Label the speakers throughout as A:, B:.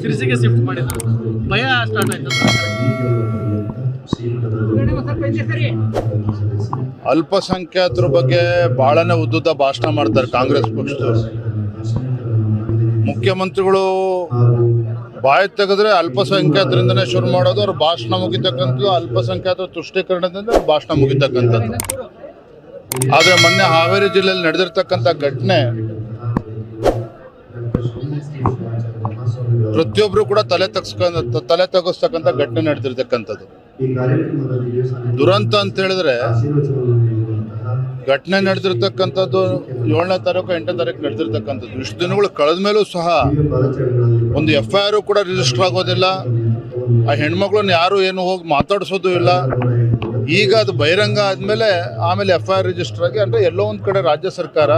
A: ಶಿರಸಿಗೆ shift ಮಾಡಿದ್ರು. ಭಯ start ಆಯ್ತು
B: ಅಲ್ಪಸಂಖ್ಯಾತರ ಬಗ್ಗೆ ಬಹಳನೇ ಉದ್ದುದ್ದ ಭಾಷಣ ಮಾಡ್ತಾರೆ ಕಾಂಗ್ರೆಸ್ ಪಕ್ಷದವರು. ಮುಖ್ಯಮಂತ್ರಿಗಳು ಬಾಯಿ ತೆಗೆದ್ರೆ ಅಲ್ಪಸಂಖ್ಯಾತರಿಂದನೇ ಶುರು ಮಾಡೋದು, ಅವ್ರ ಭಾಷಣ ಮುಗಿತಕ್ಕಂಥದ್ದು ಅಲ್ಪಸಂಖ್ಯಾತರ ತುಷ್ಟೀಕರಣದಿಂದ ಭಾಷಣ ಮುಗಿತಕ್ಕಂಥದ್ದು. ಆದರೆ ಮೊನ್ನೆ ಹಾವೇರಿ ಜಿಲ್ಲೆಯಲ್ಲಿ ನಡೆದಿರ್ತಕ್ಕಂಥ ಘಟನೆ ಪ್ರತಿಯೊಬ್ಬರು ಕೂಡ ತಲೆ ತಗ್ಸ್ಕೊಂಡ ತಲೆ ತಗ್ಗಿಸ್ತಕ್ಕಂಥ ಘಟನೆ ನಡೆದಿರ್ತಕ್ಕಂಥದ್ದು. ದುರಂತ ಅಂತ ಹೇಳಿದ್ರೆ ಘಟನೆ ನಡೆದಿರ್ತಕ್ಕಂಥದ್ದು ಏಳನೇ ತಾರೀಕು ಎಂಟನೇ ತಾರೀಕು ನಡೆದಿರ್ತಕ್ಕಂಥದ್ದು. ಇಷ್ಟು ದಿನಗಳು ಕಳೆದ ಮೇಲೂ ಸಹ ಒಂದು ಎಫ್ ಐ ಆರು ಕೂಡ ರಿಜಿಸ್ಟರ್ ಆಗೋದಿಲ್ಲ. ಆ ಹೆಣ್ಮಕ್ಳನ್ನ ಯಾರು ಏನು ಹೋಗಿ ಮಾತಾಡಿಸೋದು ಇಲ್ಲ. ಈಗ ಅದು ಬಹಿರಂಗ ಆದಮೇಲೆ ಆಮೇಲೆ ಎಫ್ ಐ ಆರ್ ರಿಜಿಸ್ಟರ್ ಆಗಿ, ಅಂದರೆ ಎಲ್ಲೋ ಒಂದು ಕಡೆ ರಾಜ್ಯ ಸರ್ಕಾರ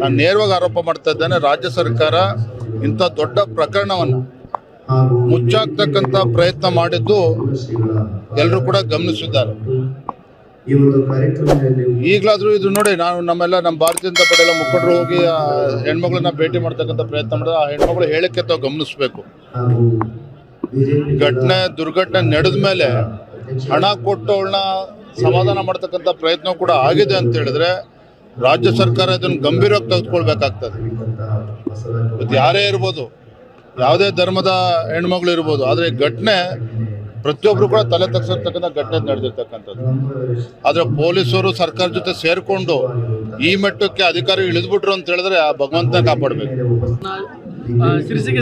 B: ನಾನು ನೇರವಾಗಿ ಆರೋಪ ಮಾಡ್ತಾ ಇದ್ದೇನೆ, ರಾಜ್ಯ ಸರ್ಕಾರ ಇಂಥ ದೊಡ್ಡ ಪ್ರಕರಣವನ್ನು ಮುಚ್ಚಾಕ್ತಕ್ಕಂಥ ಪ್ರಯತ್ನ ಮಾಡಿದ್ದು ಎಲ್ಲರೂ ಕೂಡ ಗಮನಿಸಿದ್ದಾರೆ. ಈಗಲಾದರೂ ಇದು ನೋಡಿ, ನಾನು ನಮ್ಮೆಲ್ಲ ನಮ್ಮ ಭಾರತೀಯ ಜನತಾ ಎಲ್ಲ ಮುಖಂಡರು ಹೋಗಿ ಹೆಣ್ಮಗಳನ್ನ ಭೇಟಿ ಮಾಡ್ತಕ್ಕಂಥ ಪ್ರಯತ್ನ ಮಾಡಿದ್ರೆ ಆ ಹೆಣ್ಮಗಳು ಹೇಳಕ್ಕೆ ತಾವು ಗಮನಿಸಬೇಕು. ಘಟನೆ, ದುರ್ಘಟನೆ ನಡೆದ ಮೇಲೆ ಹಣ ಕೊಟ್ಟು ಅವಳನ್ನ ಸಮಾಧಾನ ಮಾಡ್ತಕ್ಕಂಥ ಪ್ರಯತ್ನ ಕೂಡ ಆಗಿದೆ ಅಂತ ಹೇಳಿದ್ರೆ ರಾಜ್ಯ ಸರ್ಕಾರ ಇದನ್ನು ಗಂಭೀರವಾಗಿ ತೆಗೆದುಕೊಳ್ಬೇಕಾಗ್ತದೆ. ಇವತ್ತು ಯಾರೇ ಇರ್ಬೋದು, ಯಾವುದೇ ಧರ್ಮದ ಹೆಣ್ಮಗಳು ಇರ್ಬೋದು, ಆದರೆ ಘಟನೆ ಪ್ರತಿಯೊಬ್ಬರು ಕೂಡ ತಲೆ ತಗ್ಸಿರ್ತಕ್ಕಂಥ ಘಟನೆ ನಡೆದಿರ್ತಕ್ಕಂಥದ್ದು. ಆದರೆ ಪೊಲೀಸರು ಸರ್ಕಾರ ಜೊತೆ ಸೇರಿಕೊಂಡು ಈ ಮಟ್ಟಕ್ಕೆ ಅಧಿಕಾರಿ ಇಳಿದ್ಬಿಟ್ರು ಅಂತ ಹೇಳಿದ್ರೆ ಆ ಭಗವಂತನ ಕಾಪಾಡಬೇಕು.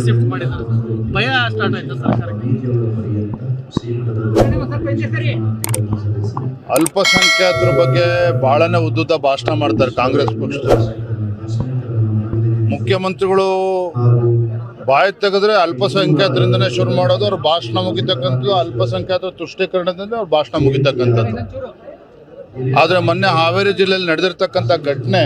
A: ಶಿಫ್ಟ್ ಮಾಡಿದ್ರು ಭಯ ಸ್ಟಾರ್ಟ್ ಆಯ್ತು ಸರ್ಕಾರಕ್ಕೆ?
B: ಅಲ್ಪಸಂಖ್ಯಾತರ ಬಗ್ಗೆ ಬಹಳನೇ ಉದ್ದುದ್ದ ಭಾಷಣ ಮಾಡ್ತಾರೆ ಕಾಂಗ್ರೆಸ್ ಪಕ್ಷದವರು ಮುಖ್ಯಮಂತ್ರಿಗಳು ಬಾಯಿ ತೆಗೆದ್ರೆ ಅಲ್ಪಸಂಖ್ಯಾತರಿಂದನೇ ಶುರು ಮಾಡೋದು ಅವ್ರ ಭಾಷಣ ಮುಗಿತಕ್ಕಂಥದ್ದು ಅಲ್ಪಸಂಖ್ಯಾತರ ತುಷ್ಟೀಕರಣದಿಂದ ಅವ್ರ ಭಾಷಣ ಮುಗಿತಕ್ಕಂಥದ್ದು ಆದರೆ ಮೊನ್ನೆ ಹಾವೇರಿ ಜಿಲ್ಲೆಯಲ್ಲಿ ನಡೆದಿರ್ತಕ್ಕಂಥ ಘಟನೆ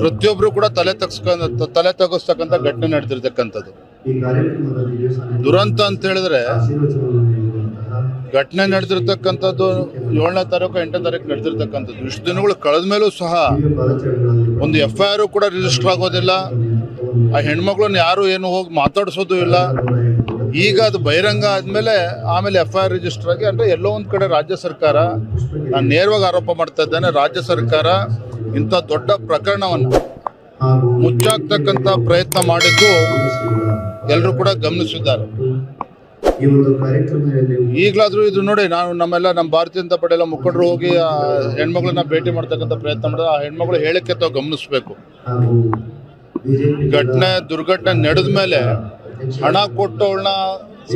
B: ಪ್ರತಿಯೊಬ್ಬರು ಕೂಡ ತಲೆ ತಗ್ಸ್ಕ ತಲೆ ತಗ್ಗಿಸ್ತಕ್ಕಂಥ ಘಟನೆ ನಡೆದಿರ್ತಕ್ಕಂಥದ್ದು
C: ಈ ಕಾರ್ಯಕ್ರಮದಲ್ಲಿ
B: ದುರಂತ ಅಂತ ಹೇಳಿದ್ರೆ ಘಟನೆ ನಡೆದಿರ್ತಕ್ಕಂಥದ್ದು ಏಳನೇ ತಾರೀಕು ಎಂಟನೇ ತಾರೀಕು ನಡೆದಿರ್ತಕ್ಕಂಥದ್ದು. ಇಷ್ಟು ದಿನಗಳು ಕಳೆದ ಮೇಲೂ ಸಹ ಒಂದು ಎಫ್ ಐ ಆರ್ ಕೂಡ ರಿಜಿಸ್ಟರ್ ಆಗೋದಿಲ್ಲ. ಆ ಹೆಣ್ಮಕ್ಳನ್ನ ಯಾರು ಏನು ಹೋಗಿ ಮಾತಾಡಿಸೋದು ಇಲ್ಲ. ಈಗ ಅದು ಬಹಿರಂಗ ಆದಮೇಲೆ ಆಮೇಲೆ ಎಫ್ ಐ ಆರ್ ರಿಜಿಸ್ಟರ್ ಆಗಿ ಅಂದರೆ ಎಲ್ಲೋ ಒಂದು ಕಡೆ ರಾಜ್ಯ ಸರ್ಕಾರ ನಾನು ನೇರವಾಗಿ ಆರೋಪ ಮಾಡ್ತಾ ಇದ್ದೇನೆ ರಾಜ್ಯ ಸರ್ಕಾರ ಇಂಥ ದೊಡ್ಡ ಪ್ರಕರಣವನ್ನು ಮುಚ್ಚಾಕ್ತಕ್ಕಂಥ ಪ್ರಯತ್ನ ಮಾಡಿದ್ದು ಎಲ್ಲರೂ ಕೂಡ ಗಮನಿಸಿದ್ದಾರೆ. ಈಗಲಾದ್ರೂ ಇದು ನೋಡಿ ನಾನು ನಮ್ಮೆಲ್ಲ ನಮ್ಮ ಭಾರತೀಯ ಜನತಾ ಎಲ್ಲ ಮುಖಂಡರು ಹೋಗಿ ಆ ಹೆಣ್ಮಗಳನ್ನ ಭೇಟಿ ಮಾಡ್ತಕ್ಕಂಥ ಪ್ರಯತ್ನ ಮಾಡಿದ್ರೆ ಆ ಹೆಣ್ಮಗಳು ಹೇಳಕ್ಕೆ ತಾವು ಗಮನಿಸಬೇಕು. ಘಟನೆ ದುರ್ಘಟನೆ ನಡೆದ ಮೇಲೆ ಹಣ ಕೊಟ್ಟವಳನ್ನ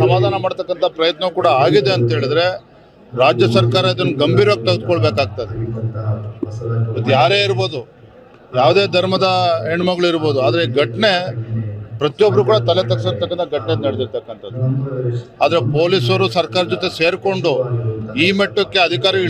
B: ಸಮಾಧಾನ ಮಾಡ್ತಕ್ಕಂಥ ಪ್ರಯತ್ನ ಕೂಡ ಆಗಿದೆ ಅಂತ ಹೇಳಿದ್ರೆ ರಾಜ್ಯ ಸರ್ಕಾರ ಇದನ್ನು ಗಂಭೀರವಾಗಿ ತೆಗೆದುಕೊಳ್ಬೇಕಾಗ್ತದೆ. ಯಾರೇ ಇರ್ಬೋದು ಯಾವುದೇ ಧರ್ಮದ ಹೆಣ್ಮಗಳು ಇರ್ಬೋದು, ಆದರೆ ಘಟನೆ ಪ್ರತಿಯೊಬ್ಬರು ಕೂಡ ತಲೆ ತಗ್ಸಿರ್ತಕ್ಕಂಥ ಘಟನೆ ನಡೆದಿರ್ತಕ್ಕಂಥದ್ದು. ಆದರೆ ಪೊಲೀಸರು ಸರ್ಕಾರ ಜೊತೆ ಸೇರಿಕೊಂಡು ಈ ಮಟ್ಟಕ್ಕೆ ಅಧಿಕಾರಿ